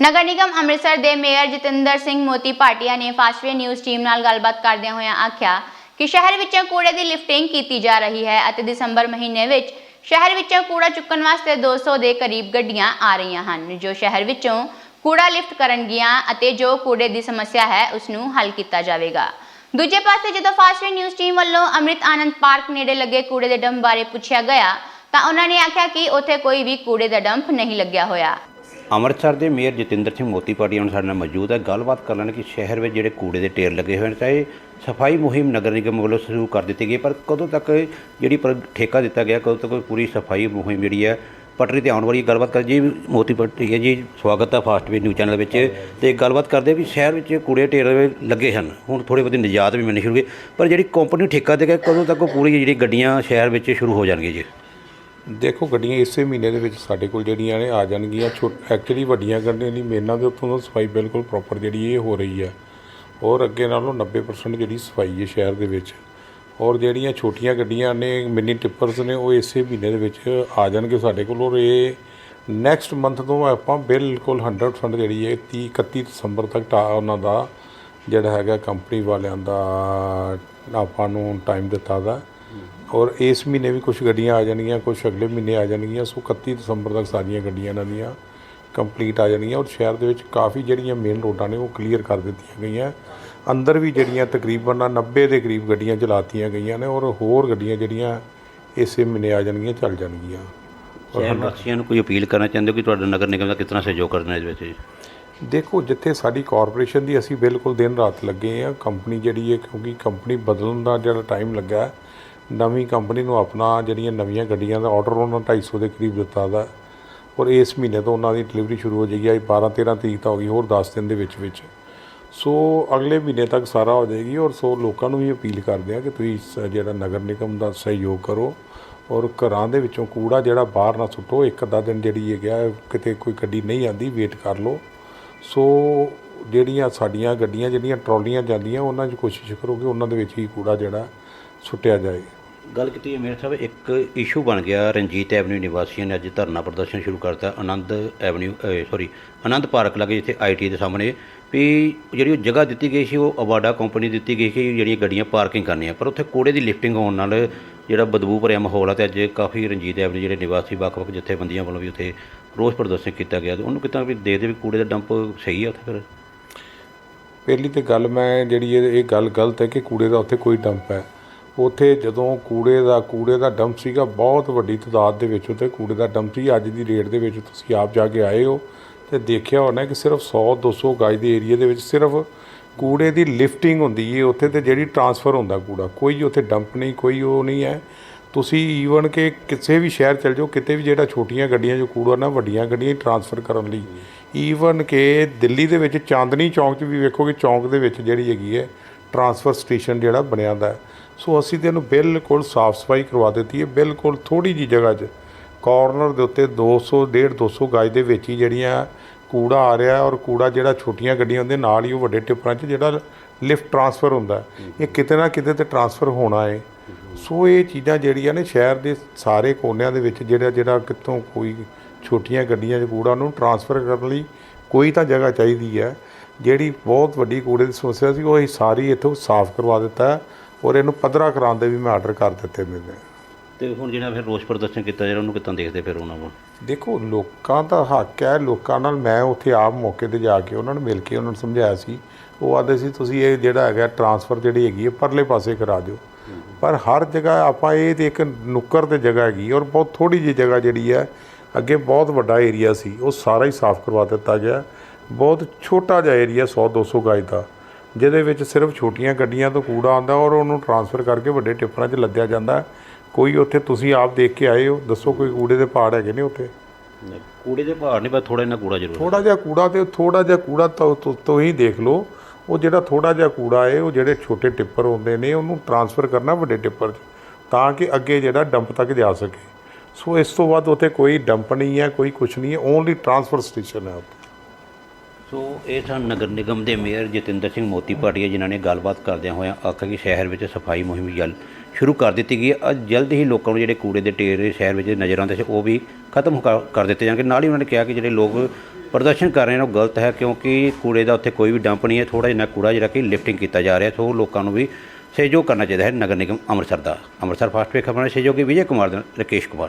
ਨਗਰ ਨਿਗਮ ਅੰਮ੍ਰਿਤਸਰ ਦੇ ਮੇਅਰ ਜਤਿੰਦਰ ਸਿੰਘ ਮੋਤੀ ਭਾਟੀਆ ਨੇ ਫਾਸਟਵੇ ਨਿਊਜ਼ ਟੀਮ ਨਾਲ ਗੱਲਬਾਤ ਕਰਦਿਆਂ ਹੋਇਆਂ ਆਖਿਆ ਕਿ ਸ਼ਹਿਰ ਵਿੱਚੋਂ ਕੂੜੇ ਦੀ ਲਿਫਟਿੰਗ ਕੀਤੀ ਜਾ ਰਹੀ ਹੈ ਅਤੇ ਦਸੰਬਰ ਮਹੀਨੇ ਵਿੱਚ ਸ਼ਹਿਰ ਵਿੱਚੋਂ ਕੂੜਾ ਚੁੱਕਣ ਵਾਸਤੇ 200 ਦੇ ਕਰੀਬ ਗੱਡੀਆਂ ਆ ਰਹੀਆਂ ਹਨ, ਜੋ ਸ਼ਹਿਰ ਵਿੱਚੋਂ ਕੂੜਾ ਲਿਫਟ ਕਰਨਗੀਆਂ ਅਤੇ ਜੋ ਕੂੜੇ ਦੀ ਸਮੱਸਿਆ ਹੈ ਉਸ ਨੂੰ ਹੱਲ ਕੀਤਾ ਜਾਵੇਗਾ। ਦੂਜੇ ਪਾਸੇ ਜਦੋਂ ਫਾਸਟਵੇ ਨਿਊਜ਼ ਟੀਮ ਵੱਲੋਂ ਅੰਮ੍ਰਿਤ ਆਨੰਦ ਪਾਰਕ ਨੇੜੇ ਲੱਗੇ ਕੂੜੇ ਦੇ ਡੰਪ ਬਾਰੇ ਪੁੱਛਿਆ ਗਿਆ ਤਾਂ ਉਹਨਾਂ ਨੇ ਆਖਿਆ ਕਿ ਉੱਥੇ ਕੋਈ ਵੀ ਕੂੜੇ ਦਾ ਡੰਪ ਨਹੀਂ ਲੱਗਿਆ ਹੋਇਆ। ਅੰਮ੍ਰਿਤਸਰ ਦੇ ਮੇਅਰ ਜਤਿੰਦਰ ਸਿੰਘ ਮੋਤੀ ਪਾਟੀ ਹੁਣ ਸਾਡੇ ਨਾਲ ਮੌਜੂਦ ਹੈ। ਗੱਲਬਾਤ ਕਰ ਲੈਣ ਕਿ ਸ਼ਹਿਰ ਵਿੱਚ ਜਿਹੜੇ ਕੂੜੇ ਦੇ ਢੇਰ ਲੱਗੇ ਹੋਏ ਨੇ ਚਾਹੇ ਸਫ਼ਾਈ ਮੁਹਿੰਮ ਨਗਰ ਨਿਗਮ ਵੱਲੋਂ ਸ਼ੁਰੂ ਕਰ ਦਿੱਤੀ ਗਈ ਪਰ ਕਦੋਂ ਤੱਕ ਜਿਹੜੀ ਪਰ ਠੇਕਾ ਦਿੱਤਾ ਗਿਆ, ਕਦੋਂ ਤੱਕ ਪੂਰੀ ਸਫ਼ਾਈ ਮੁਹਿੰਮ ਜਿਹੜੀ ਹੈ ਪਟਰੀ ਤੇ ਆਉਣ ਵਾਲੀ ਗੱਲਬਾਤ ਕਰ ਜੀ ਮੋਤੀ ਪਾਟੀ ਹੈ ਜੀ, ਸਵਾਗਤ ਹੈ ਫਾਸਟਵੇ ਨਿਊਜ਼ ਚੈਨਲ ਵਿੱਚ। ਤੇ ਗੱਲਬਾਤ ਕਰਦੇ ਵੀ ਸ਼ਹਿਰ ਵਿੱਚ ਕੂੜੇ ਢੇਰ ਲੱਗੇ ਹਨ। ਹੁਣ ਥੋੜੇ ਬਹੁਤੇ ਨਿਜਾਤ ਵੀ ਮਿਲਣੀ ਸ਼ੁਰੂ ਹੋਈ ਪਰ ਜਿਹੜੀ ਕੰਪਨੀ ਠੇਕਾ ਦੇ ਗਿਆ ਕਦੋਂ ਤੱਕ ਉਹ ਪੂਰੀ ਜਿਹੜੀ ਗੱਡੀਆਂ ਸ਼ਹਿਰ ਵਿੱਚ ਸ਼ੁਰੂ ਹੋ ਜਾਣਗੀਆਂ ਜੀ? ਦੇਖੋ, ਗੱਡੀਆਂ ਇਸੇ ਮਹੀਨੇ ਦੇ ਵਿੱਚ ਸਾਡੇ ਕੋਲ ਜਿਹੜੀਆਂ ਨੇ ਆ ਜਾਣਗੀਆਂ। ਛੋਟ ਐਕਚੁਅਲੀ ਵੱਡੀਆਂ ਗੱਡੀਆਂ ਦੀ ਮੇਨਾਂ ਦੇ ਉੱਥੋਂ ਦਾ ਸਫ਼ਾਈ ਬਿਲਕੁਲ ਪ੍ਰੋਪਰ ਜਿਹੜੀ ਇਹ ਹੋ ਰਹੀ ਹੈ ਔਰ ਅੱਗੇ ਨਾਲੋਂ 90% ਜਿਹੜੀ ਸਫ਼ਾਈ ਹੈ ਸ਼ਹਿਰ ਦੇ ਵਿੱਚ। ਔਰ ਜਿਹੜੀਆਂ ਛੋਟੀਆਂ ਗੱਡੀਆਂ ਨੇ ਮਿੰਨੀ ਟਿੱਪਰਸ ਨੇ, ਉਹ ਇਸੇ ਮਹੀਨੇ ਦੇ ਵਿੱਚ ਆ ਜਾਣਗੇ ਸਾਡੇ ਕੋਲ। ਔਰ ਇਹ ਨੈਕਸਟ ਮੰਥ ਤੋਂ ਆਪਾਂ ਬਿਲਕੁਲ 100% ਜਿਹੜੀ ਹੈ 30 31 ਦਸੰਬਰ ਤੱਕ ਟਾ- ਉਹਨਾਂ ਦਾ ਜਿਹੜਾ ਹੈਗਾ ਕੰਪਨੀ ਵਾਲਿਆਂ ਦਾ ਆਪਾਂ ਨੂੰ ਟਾਈਮ ਦਿੱਤਾ ਦਾ। ਔਰ ਇਸ ਮਹੀਨੇ ਵੀ ਕੁਝ ਗੱਡੀਆਂ ਆ ਜਾਣਗੀਆਂ ਕੁਝ ਅਗਲੇ ਮਹੀਨੇ ਆ ਜਾਣਗੀਆਂ। ਸੋ 31 ਦਸੰਬਰ ਤੱਕ ਸਾਰੀਆਂ ਗੱਡੀਆਂ ਇਹਨਾਂ ਦੀਆਂ ਕੰਪਲੀਟ ਆ ਜਾਣਗੀਆਂ ਔਰ ਸ਼ਹਿਰ ਦੇ ਵਿੱਚ ਕਾਫੀ ਜਿਹੜੀਆਂ ਮੇਨ ਰੋਡਾਂ ਨੇ ਉਹ ਕਲੀਅਰ ਕਰ ਦਿੱਤੀਆਂ ਗਈਆਂ। ਅੰਦਰ ਵੀ ਜਿਹੜੀਆਂ ਤਕਰੀਬਨ 90 ਦੇ ਕਰੀਬ ਗੱਡੀਆਂ ਚਲਾਤੀਆਂ ਗਈਆਂ ਨੇ ਔਰ ਹੋਰ ਗੱਡੀਆਂ ਜਿਹੜੀਆਂ ਇਸੇ ਮਹੀਨੇ ਆ ਜਾਣਗੀਆਂ ਚੱਲ ਜਾਣਗੀਆਂ। ਸ਼ਹਿਰ ਵਾਸੀਆਂ ਨੂੰ ਕੋਈ ਅਪੀਲ ਕਰਨਾ ਚਾਹੁੰਦੇ ਹੋ ਕਿ ਤੁਹਾਡਾ ਨਗਰ ਨਿਗਮ ਦਾ ਕਿਸ ਤਰ੍ਹਾਂ ਸਹਿਯੋਗ ਕਰਨਾ ਇਸ ਵਿੱਚ? ਦੇਖੋ ਜਿੱਥੇ ਸਾਡੀ ਕਾਰਪੋਰੇਸ਼ਨ ਦੀ ਅਸੀਂ ਬਿਲਕੁਲ ਦਿਨ ਰਾਤ ਲੱਗੇ ਆ ਕੰਪਨੀ ਜਿਹੜੀ ਹੈ ਕਿਉਂਕਿ ਕੰਪਨੀ ਬਦਲਣ ਦਾ ਜਿਹੜਾ ਟਾਈਮ ਲੱਗਾ ਹੈ, ਨਵੀਂ ਕੰਪਨੀ ਨੂੰ ਆਪਣਾ ਜਿਹੜੀਆਂ ਨਵੀਆਂ ਗੱਡੀਆਂ ਦਾ ਆਰਡਰ ਉਹਨਾਂ 250 ਦੇ ਕਰੀਬ ਦਿੱਤਾ ਦਾ। ਔਰ ਇਸ ਮਹੀਨੇ ਤੋਂ ਉਹਨਾਂ ਦੀ ਡਿਲੀਵਰੀ ਸ਼ੁਰੂ ਹੋ ਜਾਏਗੀ ਅੱਜ 12 13 ਤਰੀਕ ਤਾਂ ਹੋ ਗਈ, ਹੋਰ 10 ਦਿਨ ਦੇ ਵਿੱਚ ਵਿੱਚ। ਸੋ ਅਗਲੇ ਮਹੀਨੇ ਤੱਕ ਸਾਰਾ ਹੋ ਜਾਏਗੀ ਔਰ ਸੋ ਲੋਕਾਂ ਨੂੰ ਵੀ ਅਪੀਲ ਕਰਦੇ ਆ ਕਿ ਤੁਸੀਂ ਜਿਹੜਾ ਨਗਰ ਨਿਗਮ ਦਾ ਸਹਿਯੋਗ ਕਰੋ ਔਰ ਘਰਾਂ ਦੇ ਵਿੱਚੋਂ ਕੂੜਾ ਜਿਹੜਾ ਬਾਹਰ ਨਾ ਸੁੱਟੋ, ਇੱਕ ਅੱਧਾ ਦਿਨ ਜਿਹੜੀ ਹੈਗਾ ਕਿਤੇ ਕੋਈ ਗੱਡੀ ਨਹੀਂ ਆਂਦੀ ਵੇਟ ਕਰ ਲਓ। ਸੋ ਜਿਹੜੀਆਂ ਸਾਡੀਆਂ ਗੱਡੀਆਂ, ਜਿਹੜੀਆਂ ਟਰਾਲੀਆਂ ਜਾਂਦੀਆਂ, ਉਹਨਾਂ 'ਚ ਕੋਸ਼ਿਸ਼ ਕਰੋ ਕਿ ਉਹਨਾਂ ਦੇ ਵਿੱਚ ਹੀ ਕੂੜਾ ਜਿਹੜਾ ਸੁੱਟਿਆ ਜਾਏ। ਗੱਲ ਕੀਤੀ ਹੈ ਸਾਹਿਬ, ਇੱਕ ਇਸ਼ੂ ਬਣ ਗਿਆ ਰਣਜੀਤ ਐਵਨਿਊ ਨਿਵਾਸੀਆਂ ਨੇ ਅੱਜ ਧਰਨਾ ਪ੍ਰਦਰਸ਼ਨ ਸ਼ੁਰੂ ਕਰਤਾ Anand avenue sorry Anand park ਲੱਗੇ ਜਿੱਥੇ ਆਈਟੀ ਦੇ ਸਾਹਮਣੇ ਵੀ ਜਿਹੜੀ ਉਹ ਜਗ੍ਹਾ ਦਿੱਤੀ ਗਈ ਸੀ, ਉਹ ਅਵਾਡਾ ਕੰਪਨੀ ਦਿੱਤੀ ਗਈ ਸੀ, ਜਿਹੜੀਆਂ ਗੱਡੀਆਂ ਪਾਰਕਿੰਗ ਕਰਨੀਆਂ। ਪਰ ਉੱਥੇ ਕੋੜੇ ਦੀ ਲਿਫਟਿੰਗ ਹੋਣ ਨਾਲ ਜਿਹੜਾ ਬਦਬੂ ਭਰਿਆ ਮਾਹੌਲ ਆ ਤੇ ਅੱਜ ਕਾਫੀ ਰਣਜੀਤ ਐਵਨਿਊ ਜਿਹੜੇ ਨਿਵਾਸੀ ਵੱਖ-ਵੱਖ ਜਥੇਬੰਦੀਆਂ ਵੱਲੋਂ ਵੀ ਉੱਥੇ ਰੋਸ ਪ੍ਰਦਰਸ਼ਨ ਕੀਤਾ ਗਿਆ। ਤੇ ਉਹਨੂੰ ਕਿਤਾ ਵੀ ਦੇਖਦੇ ਵੀ ਕੂੜੇ ਦਾ ਡੰਪ ਸਹੀ ਆ ਉੱਥੇ ਫਿਰ? ਪਹਿਲੀ ਤੇ ਗੱਲ ਮੈਂ ਜਿਹੜੀ ਇਹ ਗੱਲ ਗਲਤ ਹੈ ਕਿ ਕੂੜੇ ਦਾ ਉੱਥੇ ਕੋਈ ਡੰਪ ਹੈ। ਉੱਥੇ ਜਦੋਂ ਕੂੜੇ ਦਾ ਕੂੜੇ ਦਾ ਡੰਪ ਸੀਗਾ, ਬਹੁਤ ਵੱਡੀ ਤਾਦਾਦ ਦੇ ਵਿੱਚ ਉੱਥੇ ਕੂੜੇ ਦਾ ਡੰਪ ਸੀ। ਅੱਜ ਦੀ ਰੇਟ ਦੇ ਵਿੱਚ ਤੁਸੀਂ ਆਪ ਜਾ ਕੇ ਆਏ ਹੋ ਤੇ ਦੇਖਿਆ ਹੋਣਾ ਕਿ ਸਿਰਫ 100 200 ਗਾਜ ਦੇ ਏਰੀਆ ਦੇ ਵਿੱਚ ਸਿਰਫ ਕੂੜੇ ਦੀ ਲਿਫਟਿੰਗ ਹੁੰਦੀ ਹੈ ਉੱਥੇ ਤੇ ਜਿਹੜੀ ਟਰਾਂਸਫਰ ਹੁੰਦਾ ਕੂੜਾ, ਕੋਈ ਉੱਥੇ ਡੰਪ ਨਹੀਂ, ਕੋਈ ਉਹ ਨਹੀਂ ਹੈ। ਤੁਸੀਂ ਈਵਨ ਕਿ ਕਿਸੇ ਵੀ ਸ਼ਹਿਰ ਚਲ ਜਾਓ, ਕਿਤੇ ਵੀ ਜਿਹੜਾ ਛੋਟੀਆਂ ਗੱਡੀਆਂ, ਜੋ ਕੂੜਾ ਨਾ, ਵੱਡੀਆਂ ਗੱਡੀਆਂ ਟਰਾਂਸਫਰ ਕਰਨ ਲਈ। ਈਵਨ ਕਿ ਦਿੱਲੀ ਦੇ ਵਿੱਚ ਚਾਂਦਨੀ ਚੌਂਕ 'ਚ ਵੀ ਵੇਖੋ ਕਿ ਚੌਂਕ ਦੇ ਵਿੱਚ ਜਿਹੜੀ ਹੈਗੀ ਹੈ, ਟਰਾਂਸਫਰ ਸਟੇਸ਼ਨ ਜਿਹੜਾ ਬਣਿਆ ਦਾ ਹੈ। ਸੋ ਅਸੀਂ ਤੇ ਇਹਨੂੰ ਬਿਲਕੁਲ ਸਾਫ਼ ਸਫ਼ਾਈ ਕਰਵਾ ਦਿੱਤੀ ਹੈ, ਬਿਲਕੁਲ ਥੋੜੀ ਜੀ ਜਗ੍ਹਾ 'ਚ। ਕਾਰਨਰ ਦੇ ਉੱਤੇ 200 1.5 200 ਗਜ ਦੇ ਵਿੱਚ ਹੀ ਜਿਹੜੀਆਂ ਕੂੜਾ ਆ ਰਿਹਾ ਔਰ ਕੂੜਾ ਜਿਹੜਾ ਛੋਟੀਆਂ ਗੱਡੀਆਂ ਹੁੰਦੇ ਨਾਲ ਹੀ ਉਹ ਵੱਡੇ ਟਿੱਪਰਾਂ 'ਚ ਜਿਹੜਾ ਲਿਫਟ ਟਰਾਂਸਫਰ ਹੁੰਦਾ ਇਹ ਕਿਤੇ ਨਾ ਕਿਤੇ ਤੇ ਟਰਾਂਸਫਰ ਹੋਣਾ ਹੈ। ਸੋ ਇਹ ਚੀਜ਼ਾਂ ਜਿਹੜੀਆਂ ਨੇ ਸ਼ਹਿਰ ਦੇ ਸਾਰੇ ਕੋਨਿਆਂ ਦੇ ਵਿੱਚ ਜਿਹੜਾ ਜਿਹੜਾ ਕਿੱਥੋਂ ਕੋਈ ਛੋਟੀਆਂ ਗੱਡੀਆਂ 'ਚ ਕੂੜਾ ਨੂੰ ਟਰਾਂਸਫਰ ਕਰਨ ਲਈ ਕੋਈ ਤਾਂ ਜਗ੍ਹਾ ਚਾਹੀਦੀ ਹੈ। ਜਿਹੜੀ ਬਹੁਤ ਵੱਡੀ ਕੂੜੇ ਦੀ ਸਮੱਸਿਆ ਸੀ, ਉਹ ਅਸੀਂ ਸਾਰੀ ਇੱਥੋਂ ਸਾਫ਼ ਕਰਵਾ ਦਿੱਤਾ ਔਰ ਇਹਨੂੰ ਪੱਧਰਾ ਕਰਾਉਣ ਦੇ ਵੀ ਮੈਂ ਆਰਡਰ ਕਰ ਦਿੱਤੇ ਨੇ ਤੇ ਹੁਣ ਜਿਹੜਾ ਫਿਰ ਰੋਸ ਪ੍ਰਦਰਸ਼ਨ ਕੀਤਾ ਜਿਹੜਾ ਉਹਨੂੰ ਕਿੱਦਾਂ ਦੇਖਦੇ ਫਿਰ ਉਹਨਾਂ ਨੂੰ ਦੇਖੋ ਲੋਕਾਂ ਦਾ ਹੱਕ ਹੈ ਲੋਕਾਂ ਨਾਲ ਮੈਂ ਉੱਥੇ ਆਪ ਮੌਕੇ ਤੇ ਜਾ ਕੇ ਉਹਨਾਂ ਨੂੰ ਮਿਲ ਕੇ ਉਹਨਾਂ ਨੂੰ ਸਮਝਾਇਆ ਸੀ। ਉਹ ਆਦੇ ਸੀ ਤੁਸੀਂ ਇਹ ਜਿਹੜਾ ਹੈਗਾ ਟਰਾਂਸਫਰ ਜਿਹੜੀ ਹੈਗੀ ਹੈ ਪਰਲੇ ਪਾਸੇ ਕਰਾ ਦਿਓ। ਪਰ ਹਰ ਜਗ੍ਹਾ ਆਪਾਂ ਇਹ ਤੇ ਇੱਕ ਨੁੱਕਰ ਤੇ ਜਗ੍ਹਾ ਹੈਗੀ ਔਰ ਬਹੁਤ ਥੋੜੀ ਜਿਹੀ ਜਗ੍ਹਾ ਜਿਹੜੀ ਹੈ ਅੱਗੇ ਬਹੁਤ ਵੱਡਾ ਏਰੀਆ ਸੀ ਉਹ ਸਾਰਾ ਹੀ ਸਾਫ਼ ਕਰਵਾ ਦਿੱਤਾ ਗਿਆ। ਬਹੁਤ ਛੋਟਾ ਜਿਹਾ ਏਰੀਆ 100 200 ਗਜ ਦਾ। ਜਿਹਦੇ ਵਿੱਚ ਸਿਰਫ ਛੋਟੀਆਂ ਗੱਡੀਆਂ ਤੋਂ ਕੂੜਾ ਆਉਂਦਾ ਔਰ ਉਹਨੂੰ ਟਰਾਂਸਫਰ ਕਰਕੇ ਵੱਡੇ ਟਿੱਪਰਾਂ 'ਚ ਲੱਦਿਆ ਜਾਂਦਾ। ਕੋਈ ਉੱਥੇ ਤੁਸੀਂ ਆਪ ਦੇਖ ਕੇ ਆਏ ਹੋ? ਦੱਸੋ ਕੋਈ ਕੂੜੇ ਦੇ ਪਹਾੜ ਹੈਗੇ ਨੇ ਉੱਥੇ? ਕੂੜੇ ਦੇ ਭਾਰ ਨਹੀਂ ਪਰ ਥੋੜਾ ਇਹਨਾਂ ਕੂੜਾ ਜ਼ਰੂਰ ਥੋੜਾ ਜਿਹਾ ਕੂੜਾ ਤੇ ਥੋੜਾ ਜਿਹਾ ਕੂੜਾ ਤੋਂ ਤੋਂ- ਤੋਂ ਹੀ ਦੇਖ ਲਓ। ਉਹ ਜਿਹੜਾ ਥੋੜਾ ਜਿਹਾ ਕੂੜਾ ਹੈ ਉਹ ਜਿਹੜੇ ਛੋਟੇ ਟਿੱਪਰ ਹੁੰਦੇ ਨੇ ਉਹਨੂੰ ਟਰਾਂਸਫਰ ਕਰਨਾ ਵੱਡੇ ਟਿੱਪਰ 'ਚ ਤਾਂ ਕਿ ਅੱਗੇ ਜਿਹੜਾ ਡੰਪ ਤੱਕ ਜਾ ਸਕੇ। ਸੋ ਇਸ ਤੋਂ ਬਾਅਦ ਉੱਥੇ ਕੋਈ ਡੰਪ ਨਹੀਂ ਹੈ ਕੋਈ ਕੁਝ ਨਹੀਂ ਹੈ ਓਨਲੀ ਟਰਾਂਸਫਰ ਸਟੇਸ਼ਨ ਹੈ ਉੱਥੇ। ਸੋ ਇਹ ਸਨ ਨਗਰ ਨਿਗਮ ਦੇ ਮੇਅਰ ਜਤਿੰਦਰ ਸਿੰਘ ਮੋਤੀ ਭਾਟੀਆ, ਜਿਨ੍ਹਾਂ ਨੇ ਗੱਲਬਾਤ ਕਰਦਿਆਂ ਹੋਇਆਂ ਆਖਿਆ ਕਿ ਸ਼ਹਿਰ ਵਿੱਚ ਸਫ਼ਾਈ ਮੁਹਿੰਮ ਜਲ ਸ਼ੁਰੂ ਕਰ ਦਿੱਤੀ ਗਈ ਹੈ। ਅੱਜ ਜਲਦ ਹੀ ਲੋਕਾਂ ਨੂੰ ਜਿਹੜੇ ਕੂੜੇ ਦੇ ਢੇਰ ਸ਼ਹਿਰ ਵਿੱਚ ਨਜ਼ਰ ਆਉਂਦੇ ਸੀ, ਉਹ ਵੀ ਖਤਮ ਕਰ- ਦਿੱਤੇ ਜਾਣਗੇ। ਨਾਲ ਹੀ ਉਹਨਾਂ ਨੇ ਕਿਹਾ ਕਿ ਜਿਹੜੇ ਲੋਕ ਪ੍ਰਦਰਸ਼ਨ ਕਰ ਰਹੇ ਨੇ, ਉਹ ਗਲਤ ਹੈ, ਕਿਉਂਕਿ ਕੂੜੇ ਦਾ ਉੱਥੇ ਕੋਈ ਵੀ ਡੰਪ ਨਹੀਂ ਹੈ। ਥੋੜਾ ਜਿਹਾ ਕੂੜਾ, ਜਿਹੜਾ ਕਿ ਲਿਫਟਿੰਗ ਕੀਤਾ ਜਾ ਰਿਹਾ, ਸੋ ਲੋਕਾਂ ਨੂੰ ਵੀ ਸਹਿਯੋਗ ਕਰਨਾ ਚਾਹੀਦਾ ਹੈ ਨਗਰ ਨਿਗਮ ਅੰਮ੍ਰਿਤਸਰ ਦਾ। ਅੰਮ੍ਰਿਤਸਰ ਫਾਸਟ ਵੇ ਖਬਰਾਂ ਸਹਿਯੋਗੀ ਵਿਜੇ ਕੁਮਾਰ ਦੇ ਰਕੇਸ਼ ਕੁਮਾਰ।